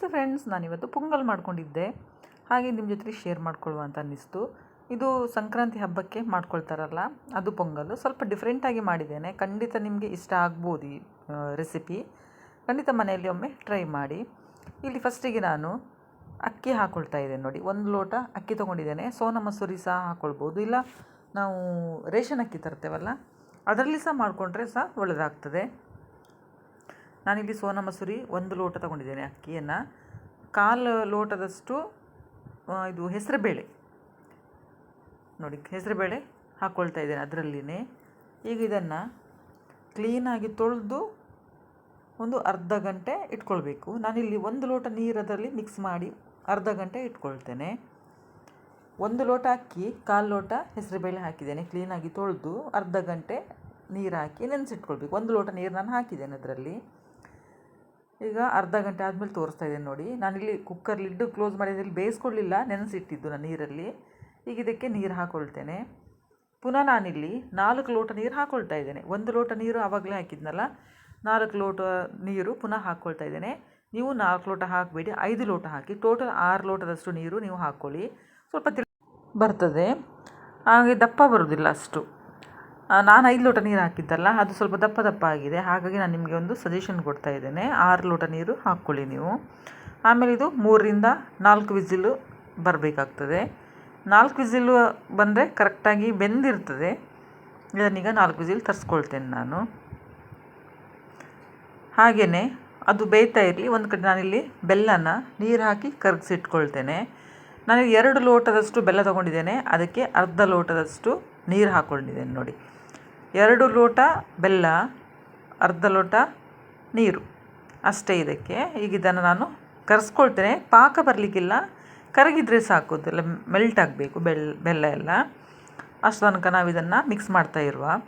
ನಮಸ್ತೆ ಫ್ರೆಂಡ್ಸ್ ನಾನಿವತ್ತು ಪೊಂಗಲ್ ಮಾಡ್ಕೊಂಡಿದ್ದೆ. ಹಾಗೆ ನಿಮ್ಮ ಜೊತೆ ಶೇರ್ ಮಾಡ್ಕೊಳ್ಳುವ ಅಂತ ಅನ್ನಿಸ್ತು. ಇದು ಸಂಕ್ರಾಂತಿ ಹಬ್ಬಕ್ಕೆ ಮಾಡ್ಕೊಳ್ತಾರಲ್ಲ, ಅದು ಪೊಂಗಲ್ಲು ಸ್ವಲ್ಪ ಡಿಫ್ರೆಂಟಾಗಿ ಮಾಡಿದ್ದೇನೆ. ಖಂಡಿತ ನಿಮಗೆ ಇಷ್ಟ ಆಗ್ಬೋದು ಈ ರೆಸಿಪಿ ಖಂಡಿತ ಮನೆಯಲ್ಲಿ ಒಮ್ಮೆ ಟ್ರೈ ಮಾಡಿ. ಇಲ್ಲಿ ಫಸ್ಟಿಗೆ ನಾನು ಅಕ್ಕಿ ಹಾಕ್ಕೊಳ್ತಾ ಇದ್ದೇನೆ ನೋಡಿ. ಒಂದು ಲೋಟ ಅಕ್ಕಿ ತೊಗೊಂಡಿದ್ದೇನೆ. ಸೋನ ಮಸೂರಿ ಸಹ ಹಾಕ್ಕೊಳ್ಬೋದು ಇಲ್ಲ, ನಾವು ರೇಷನ್ ಅಕ್ಕಿ ತರ್ತೇವಲ್ಲ, ಅದರಲ್ಲಿ ಸಹ ಮಾಡಿಕೊಂಡ್ರೆ ಸಹ ಒಳ್ಳೆಯದಾಗ್ತದೆ ನಾನಿಲ್ಲಿ ಸೋನಾ ಮಸೂರಿ ಒಂದು ಲೋಟ ತಗೊಂಡಿದ್ದೇನೆ ಅಕ್ಕಿಯನ್ನು. ಕಾಲು ಲೋಟದಷ್ಟು ಇದು ಹೆಸರುಬೇಳೆ. ನೋಡಿ, ಹೆಸರುಬೇಳೆ ಹಾಕ್ಕೊಳ್ತಾ ಇದ್ದೇನೆ ಅದರಲ್ಲಿನೇ. ಈಗ ಇದನ್ನು ಕ್ಲೀನಾಗಿ ತೊಳೆದು ಒಂದು ಅರ್ಧ ಗಂಟೆ ಇಟ್ಕೊಳ್ಬೇಕು. ನಾನಿಲ್ಲಿ ಒಂದು ಲೋಟ ನೀರು ಮಿಕ್ಸ್ ಮಾಡಿ ಅರ್ಧ ಗಂಟೆ ಇಟ್ಕೊಳ್ತೇನೆ. ಒಂದು ಲೋಟ ಅಕ್ಕಿ, ಕಾಲು ಲೋಟ ಹೆಸರುಬೇಳೆ ಹಾಕಿದ್ದೇನೆ ಕ್ಲೀನಾಗಿ ತೊಳೆದು ಅರ್ಧ ಗಂಟೆ ನೀರು ಹಾಕಿ ನೆನೆಸಿಟ್ಕೊಳ್ಬೇಕು. ಒಂದು ಲೋಟ ನೀರು ನಾನು ಹಾಕಿದ್ದೇನೆ ಅದರಲ್ಲಿ. ಈಗ ಅರ್ಧ ಗಂಟೆ ಆದಮೇಲೆ ತೋರಿಸ್ತಾ ಇದ್ದೇನೆ ನೋಡಿ. ನಾನಿಲ್ಲಿ ಕುಕ್ಕರ್ ಲಿಡ್ಡು ಕ್ಲೋಸ್ ಮಾಡಿದ್ರಲ್ಲಿ ಬೇಯಿಸ್ಕೊಳ್ಳಿಲ್ಲ, ನೆನೆಸಿಟ್ಟಿದ್ದು ನಾನು ನೀರಲ್ಲಿ. ಈಗ ಇದಕ್ಕೆ ನೀರು ಹಾಕ್ಕೊಳ್ತೇನೆ ಪುನಃ ನಾನಿಲ್ಲಿ ನಾಲ್ಕು ಲೋಟ ನೀರು ಹಾಕ್ಕೊಳ್ತಾ ಇದ್ದೇನೆ. ಒಂದು ಲೋಟ ನೀರು ಆವಾಗಲೇ ಹಾಕಿದ್ನಲ್ಲ, ನಾಲ್ಕು ಲೋಟ ನೀರು ಪುನಃ ಹಾಕ್ಕೊಳ್ತಾ ಇದ್ದೇನೆ. ನೀವು ನಾಲ್ಕು ಲೋಟ ಹಾಕಬೇಡಿ, ಐದು ಲೋಟ ಹಾಕಿ ಟೋಟಲ್ ಆರು ಲೋಟದಷ್ಟು ನೀರು ನೀವು ಹಾಕ್ಕೊಳ್ಳಿ. ಸ್ವಲ್ಪ ತಿಳಿ ಬರ್ತದೆ. ಹಾಗೆ ದಪ್ಪ ಬರೋದಿಲ್ಲ ಅಷ್ಟು. ನಾನು ಐದು ಲೋಟ ನೀರು ಹಾಕಿದ್ದಲ್ಲ, ಅದು ಸ್ವಲ್ಪ ದಪ್ಪ ದಪ್ಪ ಆಗಿದೆ. ಹಾಗಾಗಿ ನಾನು ನಿಮಗೆ ಒಂದು ಸಜೆಷನ್ ಕೊಡ್ತಾ ಇದ್ದೇನೆ. ಆರು ಲೋಟ ನೀರು ಹಾಕ್ಕೊಳ್ಳಿ ನೀವು. ಆಮೇಲೆ ಇದು ಮೂರರಿಂದ ನಾಲ್ಕು ವಿಸಿಲು ಬರಬೇಕಾಗ್ತದೆ. ನಾಲ್ಕು ವಿಸಿಲು ಬಂದರೆ ಕರೆಕ್ಟಾಗಿ ಬೆಂದಿರ್ತದೆ. ಇದನ್ನೀಗ ನಾಲ್ಕು ವಿಸಿಲ್ ತರಿಸ್ಕೊಳ್ತೇನೆ ನಾನು. ಹಾಗೆಯೇ ಅದು ಬೇಯ್ತಾ ಇರಲಿ. ಒಂದು ಕಡೆ ನಾನಿಲ್ಲಿ ಬೆಲ್ಲನ ನೀರು ಹಾಕಿ ಕರಗಿಸಿಟ್ಕೊಳ್ತೇನೆ. ನಾನು ಎರಡು ಲೋಟದಷ್ಟು ಬೆಲ್ಲ ತೊಗೊಂಡಿದ್ದೇನೆ. ಅದಕ್ಕೆ ಅರ್ಧ ಲೋಟದಷ್ಟು ನೀರು ಹಾಕ್ಕೊಂಡಿದ್ದೇನೆ ನೋಡಿ. ಎರಡು ಲೋಟ ಬೆಲ್ಲ, ಅರ್ಧ ಲೋಟ ನೀರು. ಅಷ್ಟೇ ಇದಕ್ಕೆ. ಈಗ ಇದನ್ನು ನಾನು ಕರೆಸ್ಕೊಳ್ತೇನೆ. ಪಾಕ ಬರಲಿಕ್ಕಿಲ್ಲ. ಕರಗಿದ್ರೆ ಸಾಕು, ಅದೆಲ್ಲ ಮೆಲ್ಟ್ ಆಗಬೇಕು, ಬೆಲ್, ಬೆಲ್ಲ ಎಲ್ಲ. ಅಷ್ಟು ತನಕ ನಾವು ಇದನ್ನು ಮಿಕ್ಸ್ ಮಾಡ್ತಾ ಇರುವ.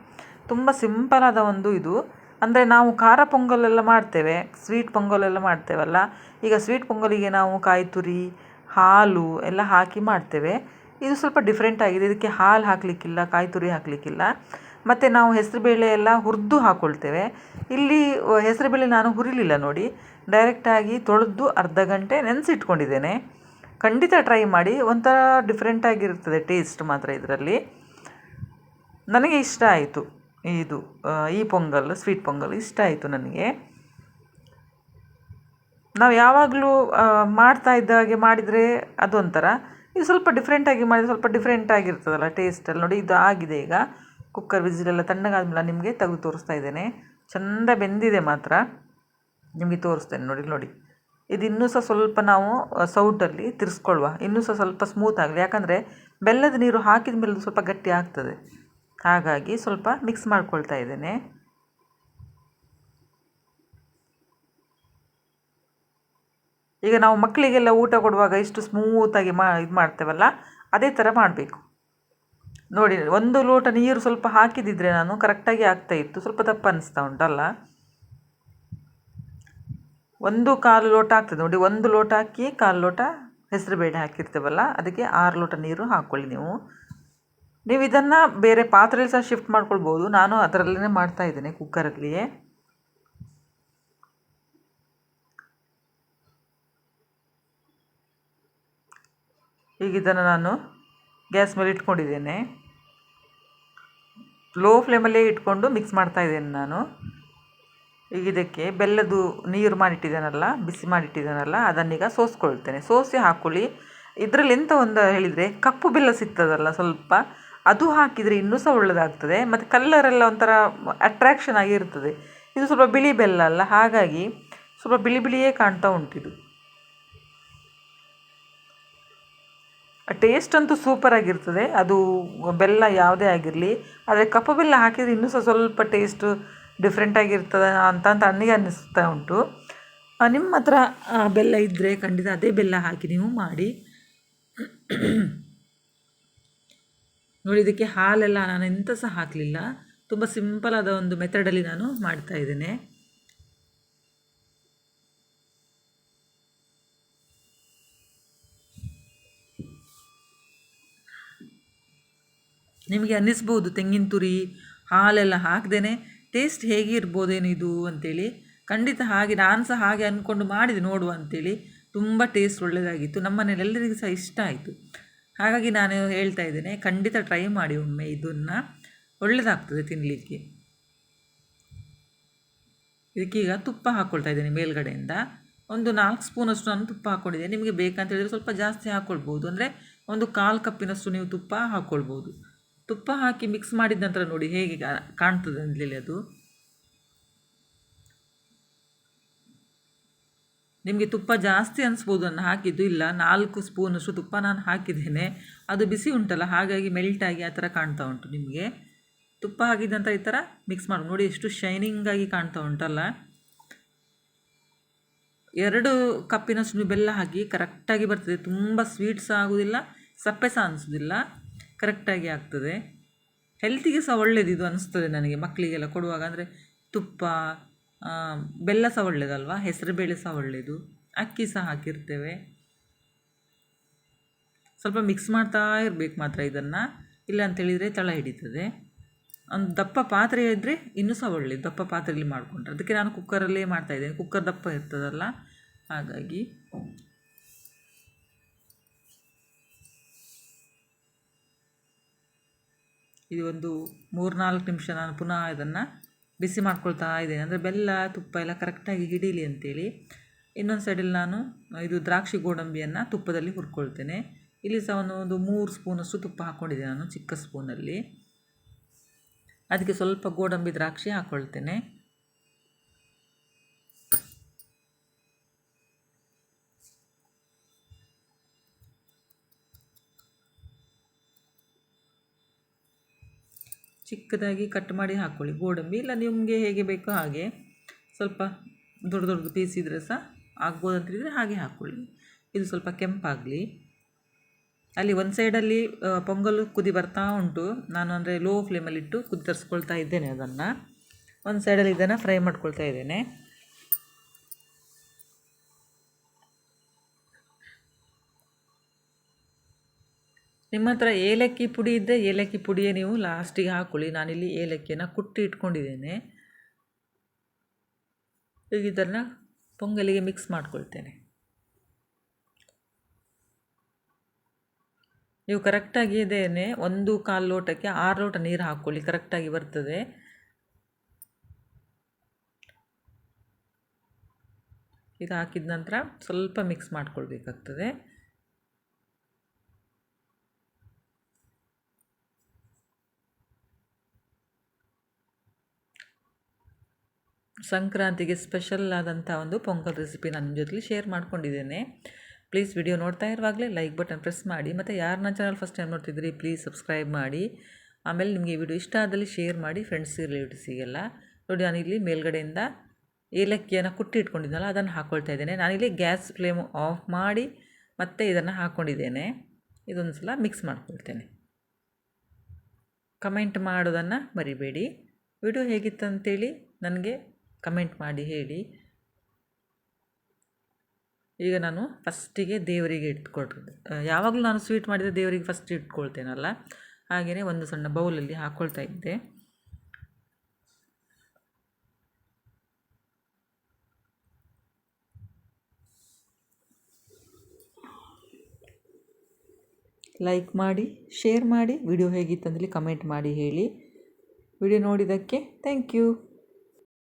ತುಂಬ ಸಿಂಪಲಾದ ಒಂದು ಇದು. ಅಂದರೆ ನಾವು ಖಾರ ಪೊಂಗಲೆಲ್ಲ ಮಾಡ್ತೇವೆ. ಸ್ವೀಟ್ ಪೊಂಗಲೆಲ್ಲ ಮಾಡ್ತೇವಲ್ಲ. ಈಗ ಸ್ವೀಟ್ ಪೊಂಗಲಿಗೆ ನಾವು ಕಾಯಿ ತುರಿ, ಹಾಲು ಎಲ್ಲ ಹಾಕಿ ಮಾಡ್ತೇವೆ. ಇದು ಸ್ವಲ್ಪ ಡಿಫ್ರೆಂಟ್ ಆಗಿದೆ. ಇದಕ್ಕೆ ಹಾಲು ಹಾಕಲಿಕ್ಕಿಲ್ಲ, ಕಾಯಿ ತುರಿ ಹಾಕಲಿಕ್ಕಿಲ್ಲ. ಮತ್ತು ನಾವು ಹೆಸರುಬೇಳೆ ಎಲ್ಲ ಹುರಿದು ಹಾಕ್ಕೊಳ್ತೇವೆ ಇಲ್ಲಿ ಹೆಸರುಬೇಳೆ ನಾನು ಹುರಿಲಿಲ್ಲ ನೋಡಿ. ಡೈರೆಕ್ಟಾಗಿ ತೊಳೆದು ಅರ್ಧ ಗಂಟೆ ನೆನೆಸಿಟ್ಕೊಂಡಿದ್ದೇನೆ. ಖಂಡಿತ ಟ್ರೈ ಮಾಡಿ. ಒಂಥರ ಡಿಫ್ರೆಂಟಾಗಿರ್ತದೆ ಟೇಸ್ಟ್ ಮಾತ್ರ ಇದರಲ್ಲಿ. ನನಗೆ ಇಷ್ಟ ಆಯಿತು ಇದು ಈ ಪೊಂಗಲ್ ಸ್ವೀಟ್ ಪೊಂಗಲ್ ಇಷ್ಟ ಆಯಿತು ನನಗೆ. ನಾವು ಯಾವಾಗಲೂ ಮಾಡ್ತಾ ಇದ್ದ ಹಾಗೆ ಮಾಡಿದರೆ ಅದೊಂಥರ. ಇದು ಸ್ವಲ್ಪ ಡಿಫ್ರೆಂಟಾಗಿ ಮಾಡಿದರೆ ಸ್ವಲ್ಪ ಡಿಫ್ರೆಂಟಾಗಿರ್ತದಲ್ಲ ಟೇಸ್ಟಲ್ಲಿ ನೋಡಿ, ಇದು ಆಗಿದೆ ಈಗ. ಕುಕ್ಕರ್ ವಿಸಿಲೆಲ್ಲ ತಣ್ಣಗಾದ್ಮೇಲೆ ನಿಮಗೆ ತೆಗೆದು ತೋರಿಸ್ತಾ ಇದ್ದೇನೆ. ಚೆಂದ ಬೆಂದಿದೆ ಮಾತ್ರ. ನಿಮಗೆ ತೋರಿಸ್ತೇನೆ ನೋಡಿ ನೋಡಿ. ಇದು ಇನ್ನೂ ಸಹ ಸ್ವಲ್ಪ ನಾವು ಸೌಟಲ್ಲಿ ತಿರ್ಸ್ಕೊಳ್ವ ಇನ್ನೂ ಸಹ ಸ್ವಲ್ಪ ಸ್ಮೂತ್ ಆಗಲಿ. ಯಾಕಂದರೆ ಬೆಲ್ಲದ ನೀರು ಹಾಕಿದ ಮೇಲೆ ಸ್ವಲ್ಪ ಗಟ್ಟಿ ಆಗ್ತದೆ. ಹಾಗಾಗಿ ಸ್ವಲ್ಪ ಮಿಕ್ಸ್ ಮಾಡ್ಕೊಳ್ತಾ ಇದ್ದೇನೆ. ಈಗ ನಾವು ಮಕ್ಕಳಿಗೆಲ್ಲ ಊಟ ಕೊಡುವಾಗ ಇಷ್ಟು ಸ್ಮೂತಾಗಿ ಮಾ, ಇದು ಮಾಡ್ತೇವಲ್ಲ, ಅದೇ ಥರ ಮಾಡಬೇಕು. ನೋಡಿ, ಒಂದು ಲೋಟ ನೀರು ಸ್ವಲ್ಪ ಹಾಕಿದಿದ್ರೆ ನಾನು ಕರೆಕ್ಟಾಗಿ ಆಗ್ತಾ ಇತ್ತು. ಸ್ವಲ್ಪ ದಪ್ಪ ಅನಿಸ್ತಾ ಉಂಟಲ್ಲ ಒಂದು ಕಾಲು ಲೋಟ ಆಗ್ತದೆ. ನೋಡಿ, ಒಂದು ಲೋಟ ಹಾಕಿ ಕಾಲು ಲೋಟ ಹೆಸರುಬೇಳೆ ಹಾಕಿರ್ತೇವಲ್ಲ, ಅದಕ್ಕೆ ಆರು ಲೋಟ ನೀರು ಹಾಕ್ಕೊಳ್ಳಿ ನೀವು. ನೀವು ಇದನ್ನು ಬೇರೆ ಪಾತ್ರೆಯಲ್ಲಿ ಸಹ ಶಿಫ್ಟ್ ಮಾಡ್ಕೊಳ್ಬೋದು. ನಾನು ಅದರಲ್ಲೇ ಮಾಡ್ತಾ ಇದ್ದೇನೆ ಕುಕ್ಕರಲ್ಲಿಯೇ ಈಗ ಇದನ್ನು ನಾನು ಗ್ಯಾಸ್ ಮೇಲೆ ಇಟ್ಕೊಂಡಿದ್ದೇನೆ. ಲೋ ಫ್ಲೇಮಲ್ಲೇ ಇಟ್ಕೊಂಡು ಮಿಕ್ಸ್ ಮಾಡ್ತಾ ಇದ್ದೇನೆ ನಾನು. ಈಗ ಇದಕ್ಕೆ ಬೆಲ್ಲದ್ದು ನೀರು ಮಾಡಿಟ್ಟಿದ್ದೇನಲ್ಲ, ಬಿಸಿ ಮಾಡಿಟ್ಟಿದ್ದೇನಲ್ಲ ಅದನ್ನೀಗ ಸೋಸ್ಕೊಳ್ತೇನೆ. ಸೋಸಿ ಹಾಕೊಳ್ಳಿ. ಇದರಲ್ಲಿ ಎಂಥ ಒಂದು ಹೇಳಿದರೆ ಕಪ್ಪು ಬೆಲ್ಲ ಸಿಗ್ತದಲ್ಲ ಸ್ವಲ್ಪ, ಅದು ಹಾಕಿದರೆ ಇನ್ನೂ ಸಹ ಒಳ್ಳೆಯದಾಗ್ತದೆ ಮತ್ತು ಕಲ್ಲರೆಲ್ಲ ಒಂಥರ ಅಟ್ರ್ಯಾಕ್ಷನ್ ಆಗಿರ್ತದೆ. ಇದು ಸ್ವಲ್ಪ ಬಿಳಿ ಬೆಲ್ಲ ಅಲ್ಲ, ಹಾಗಾಗಿ ಸ್ವಲ್ಪ ಬಿಳಿ ಬಿಳಿಯೇ ಕಾಣ್ತಾ ಉಂಟಿದು ಟೇಸ್ಟ್ ಅಂತೂ ಸೂಪರ್ ಆಗಿರ್ತದೆ. ಅದು ಬೆಲ್ಲ ಯಾವುದೇ ಆಗಿರಲಿ. ಆದರೆ ಕಪ್ಪು ಬೆಲ್ಲ ಹಾಕಿದರೆ ಇನ್ನೂ ಸಹ ಸ್ವಲ್ಪ ಟೇಸ್ಟು ಡಿಫ್ರೆಂಟ್ ಆಗಿರ್ತದೆ ಅಂತ ಅಂತ ನನಗೆ ಅನ್ನಿಸ್ತಾ ಉಂಟು. ನಿಮ್ಮ ಹತ್ರ ಬೆಲ್ಲ ಇದ್ದರೆ ಖಂಡಿತ ಅದೇ ಬೆಲ್ಲ ಹಾಕಿ ನೀವು ಮಾಡಿ. ನೋಡಿ, ಇದಕ್ಕೆ ಹಾಲೆಲ್ಲ ನಾನು ಎಂಥ ಸಹ ಹಾಕಲಿಲ್ಲ. ತುಂಬ ಸಿಂಪಲಾದ ಒಂದು ಮೆಥಡಲ್ಲಿ ನಾನು ಮಾಡ್ತಾ ಇದ್ದೇನೆ. ನಿಮಗೆ ಅನ್ನಿಸ್ಬೋದು ತೆಂಗಿನ ತುರಿ, ಹಾಲೆಲ್ಲ ಹಾಕ್ದೇ ಟೇಸ್ಟ್ ಹೇಗೆ ಇರ್ಬೋದೇನು ಇದು ಅಂತೇಳಿ. ಖಂಡಿತ ಹಾಗೆ, ನಾನು ಸಹ ಹಾಗೆ ಅಂದ್ಕೊಂಡು ಮಾಡಿದೆ, ನೋಡುವ ಅಂತೇಳಿ. ತುಂಬ ಟೇಸ್ಟ್ ಒಳ್ಳೆಯದಾಗಿತ್ತು ನಮ್ಮ ಮನೇಲಿ ಎಲ್ಲರಿಗೂ ಸಹ ಇಷ್ಟ ಆಯಿತು. ಹಾಗಾಗಿ ನಾನು ಹೇಳ್ತಾ ಇದ್ದೇನೆ, ಖಂಡಿತ ಟ್ರೈ ಮಾಡಿ ಒಮ್ಮೆ ಇದನ್ನು. ಒಳ್ಳೆಯದಾಗ್ತದೆ ತಿನ್ನಲಿಕ್ಕೆ ಇದಕ್ಕೀಗ ತುಪ್ಪ ಹಾಕ್ಕೊಳ್ತಾ ಇದ್ದೇನೆ ಮೇಲ್ಗಡೆಯಿಂದ. ಒಂದು ನಾಲ್ಕು ಸ್ಪೂನಷ್ಟು ನಾನು ತುಪ್ಪ ಹಾಕ್ಕೊಂಡಿದ್ದೇನೆ ನಿಮಗೆ ಬೇಕಂತ ಹೇಳಿದರೆ ಸ್ವಲ್ಪ ಜಾಸ್ತಿ ಹಾಕ್ಕೊಳ್ಬೋದು ಅಂದರೆ ಒಂದು ಕಾಲು ಕಪ್ಪಿನಷ್ಟು ನೀವು ತುಪ್ಪ ಹಾಕ್ಕೊಳ್ಬೋದು ತುಪ್ಪ ಹಾಕಿ ಮಿಕ್ಸ್ ಮಾಡಿದ ನಂತರ ನೋಡಿ ಹೇಗೆ ಕಾಣ್ತದೆ ಅಂದಲಿಲ್ಲ ಅದು. ನಿಮಗೆ ತುಪ್ಪ ಜಾಸ್ತಿ ಅನಿಸ್ಬೋದು ನಾನು ಹಾಕಿದ್ದು ಇಲ್ಲ. ನಾಲ್ಕು ಸ್ಪೂನಷ್ಟು ತುಪ್ಪ ನಾನು ಹಾಕಿದ್ದೇನೆ. ಅದು ಬಿಸಿ ಉಂಟಲ್ಲ, ಹಾಗಾಗಿ ಮೆಲ್ಟಾಗಿ ಆ ಥರ ಕಾಣ್ತಾ ಉಂಟು ನಿಮಗೆ. ತುಪ್ಪ ಹಾಕಿದ ನಂತರ ಈ ಥರ ಮಿಕ್ಸ್ ಮಾಡಿ. ನೋಡಿ ಎಷ್ಟು ಶೈನಿಂಗಾಗಿ ಕಾಣ್ತಾ ಉಂಟಲ್ಲ. ಎರಡು ಕಪ್ಪಿನಷ್ಟು ಬೆಲ್ಲ ಹಾಕಿ ಕರೆಕ್ಟಾಗಿ ಬರ್ತದೆ. ತುಂಬ ಸ್ವೀಟ್ ಸಹ ಆಗೋದಿಲ್ಲ ಸಪ್ಪೆ ಸಹ ಅನಿಸೋದಿಲ್ಲ. ಕರೆಕ್ಟಾಗಿ ಆಗ್ತದೆ. ಹೆಲ್ತಿಗೆ ಸಹ ಒಳ್ಳೇದು ಇದು ಅನಿಸ್ತದೆ ನನಗೆ ಮಕ್ಕಳಿಗೆಲ್ಲ ಕೊಡುವಾಗ. ಅಂದರೆ ತುಪ್ಪ ಬೆಲ್ಲ ಸಹ ಒಳ್ಳೇದಲ್ವಾ? ಹೆಸರುಬೇಳೆ ಸಹ ಒಳ್ಳೆಯದು ಅಕ್ಕಿ ಸಹ ಹಾಕಿರ್ತೇವೆ. ಸ್ವಲ್ಪ ಮಿಕ್ಸ್ ಮಾಡ್ತಾ ಇರಬೇಕು ಮಾತ್ರ ಇದನ್ನು. ಇಲ್ಲ ಅಂತೇಳಿದರೆ ತಳ ಹಿಡಿತದೆ. ಒಂದು ದಪ್ಪ ಪಾತ್ರೆ ಇದ್ದರೆ ಇನ್ನೂ ಸಹ ಒಳ್ಳೆಯದು ದಪ್ಪ ಪಾತ್ರೆಯಲ್ಲಿ ಮಾಡಿಕೊಂಡ್ರೆ. ಅದಕ್ಕೆ ನಾನು ಕುಕ್ಕರಲ್ಲೇ ಮಾಡ್ತಾಯಿದ್ದೇನೆ ಕುಕ್ಕರ್ ದಪ್ಪ ಇರ್ತದಲ್ಲ. ಹಾಗಾಗಿ ಇದು ಒಂದು ಮೂರು ನಾಲ್ಕು ನಿಮಿಷ ನಾನು ಪುನಃ ಇದನ್ನು ಬಿಸಿ ಮಾಡ್ಕೊಳ್ತಾ ಇದ್ದೇನೆ. ಅಂದರೆ ಬೆಲ್ಲ, ತುಪ್ಪ ಎಲ್ಲ ಕರೆಕ್ಟಾಗಿ ಹಿಡೀಲಿ ಅಂತೇಳಿ. ಇನ್ನೊಂದು ಸೈಡಲ್ಲಿ ನಾನು ಇದು ದ್ರಾಕ್ಷಿ ಗೋಡಂಬಿಯನ್ನು ತುಪ್ಪದಲ್ಲಿ ಹುರ್ಕೊಳ್ತೇನೆ. ಇಲ್ಲಿ ಸಹ ಒಂದು ಒಂದು ಮೂರು ಸ್ಪೂನಷ್ಟು ತುಪ್ಪ ಹಾಕ್ಕೊಂಡಿದ್ದೆ ನಾನು ಚಿಕ್ಕ ಸ್ಪೂನಲ್ಲಿ ಅದಕ್ಕೆ ಸ್ವಲ್ಪ ಗೋಡಂಬಿ ದ್ರಾಕ್ಷಿ ಹಾಕ್ಕೊಳ್ತೇನೆ ಚಿಕ್ಕದಾಗಿ ಕಟ್ ಮಾಡಿ ಹಾಕ್ಕೊಳ್ಳಿ ಗೋಡಂಬಿ ಇಲ್ಲ, ನಿಮಗೆ ಹೇಗೆ ಬೇಕೋ ಹಾಗೆ. ಸ್ವಲ್ಪ ದೊಡ್ಡ ದೊಡ್ಡದು ಪೀಸ್ ಇದ್ದರೆ ಸಹ ಆಗ್ಬೋದು ಅಂತೇಳಿದರೆ ಹಾಗೆ ಹಾಕ್ಕೊಳ್ಳಿ ಇದು ಸ್ವಲ್ಪ ಕೆಂಪಾಗಲಿ. ಅಲ್ಲಿ ಒಂದು ಸೈಡಲ್ಲಿ ಪೊಂಗಲು ಕುದಿ ಬರ್ತಾ ಉಂಟು. ನಾನು ಅಂದರೆ ಲೋ ಫ್ಲೇಮಲ್ಲಿಟ್ಟು ಕುದಿ ತರಿಸ್ಕೊಳ್ತಾ ಇದ್ದೇನೆ ಅದನ್ನು. ಒಂದು ಸೈಡಲ್ಲಿ ಇದನ್ನು ಫ್ರೈ ಮಾಡ್ಕೊಳ್ತಾ ಇದ್ದೇನೆ. ನಿಮ್ಮ ಹತ್ರ ಏಲಕ್ಕಿ ಪುಡಿ ಇದ್ದರೆ ಏಲಕ್ಕಿ ಪುಡಿಯೇ ನೀವು ಲಾಸ್ಟಿಗೆ ಹಾಕ್ಕೊಳ್ಳಿ ನಾನಿಲ್ಲಿ ಏಲಕ್ಕಿಯನ್ನು ಕುಟ್ಟಿ ಇಟ್ಕೊಂಡಿದ್ದೇನೆ. ಈಗ ಇದನ್ನು ಪೊಂಗಲಿಗೆ ಮಿಕ್ಸ್ ಮಾಡ್ಕೊಳ್ತೇನೆ. ನೀವು ಕರೆಕ್ಟಾಗಿ ಇದೇನೆ ಒಂದು ಕಾಲು ಲೋಟಕ್ಕೆ ಆರು ಲೋಟ ನೀರು ಹಾಕ್ಕೊಳ್ಳಿ ಕರೆಕ್ಟಾಗಿ ಬರ್ತದೆ. ಇದು ಹಾಕಿದ ನಂತರ ಸ್ವಲ್ಪ ಮಿಕ್ಸ್ ಮಾಡ್ಕೊಳ್ಬೇಕಾಗ್ತದೆ. ಸಂಕ್ರಾಂತಿಗೆ ಸ್ಪೆಷಲ್ ಆದಂಥ ಒಂದು ಪೊಂಗಲ್ ರೆಸಿಪಿ ನಾನು ನಿಮ್ಮ ಜೊತೆಲಿ ಶೇರ್ ಮಾಡ್ಕೊಂಡಿದ್ದೇನೆ. ಪ್ಲೀಸ್ ವಿಡಿಯೋ ನೋಡ್ತಾ ಇರುವಾಗಲೇ ಲೈಕ್ ಬಟನ್ ಪ್ರೆಸ್ ಮಾಡಿ. ಮತ್ತು ಯಾರು ನನ್ನ ಚಾನಲ್ ಫಸ್ಟ್ ಟೈಮ್ ನೋಡ್ತಿದ್ರಿ ಪ್ಲೀಸ್ ಸಬ್ಸ್ಕ್ರೈಬ್ ಮಾಡಿ. ಆಮೇಲೆ ನಿಮಗೆ ವಿಡಿಯೋ ಇಷ್ಟ ಆದಲ್ಲಿ ಶೇರ್ ಮಾಡಿ ಫ್ರೆಂಡ್ಸ್ ರಿಲೇಟಿವ್ಸಿಗೆಲ್ಲ ನೋಡಿ ನಾನಿಲ್ಲಿ ಮೇಲ್ಗಡೆಯಿಂದ ಏಲಕ್ಕಿಯನ್ನು ಕುಟ್ಟಿ ಇಟ್ಕೊಂಡಿದ್ದಲ್ಲ ಅದನ್ನು ಹಾಕ್ಕೊಳ್ತಾ ಇದ್ದೇನೆ. ನಾನಿಲ್ಲಿ ಗ್ಯಾಸ್ ಫ್ಲೇಮ್ ಆಫ್ ಮಾಡಿ ಮತ್ತೆ ಇದನ್ನು ಹಾಕ್ಕೊಂಡಿದ್ದೇನೆ ಇದೊಂದು ಸಲ ಮಿಕ್ಸ್ ಮಾಡ್ಕೊಳ್ತೇನೆ. ಕಮೆಂಟ್ ಮಾಡೋದನ್ನು ಮರಿಬೇಡಿ. ವಿಡಿಯೋ ಹೇಗಿತ್ತು ಅಂತೇಳಿ ನನಗೆ ಕಮೆಂಟ್ ಮಾಡಿ ಹೇಳಿ. ಈಗ ನಾನು ಫಸ್ಟಿಗೆ ದೇವರಿಗೆ ಇಟ್ಕೊಳ್ತದೆ ಯಾವಾಗಲೂ ನಾನು ಸ್ವೀಟ್ ಮಾಡಿದರೆ ದೇವರಿಗೆ ಫಸ್ಟ್ ಇಟ್ಕೊಳ್ತೇನಲ್ಲ? ಹಾಗೆಯೇ ಒಂದು ಸಣ್ಣ ಬೌಲಲ್ಲಿ ಹಾಕ್ಕೊಳ್ತಾ ಇದ್ದೆ. ಲೈಕ್ ಮಾಡಿ ಶೇರ್ ಮಾಡಿ ವಿಡಿಯೋ ಹೇಗಿತ್ತಂದಲ್ಲಿ ಕಮೆಂಟ್ ಮಾಡಿ ಹೇಳಿ. ವಿಡಿಯೋ ನೋಡಿದ್ದಕ್ಕೆ ಥ್ಯಾಂಕ್ ಯು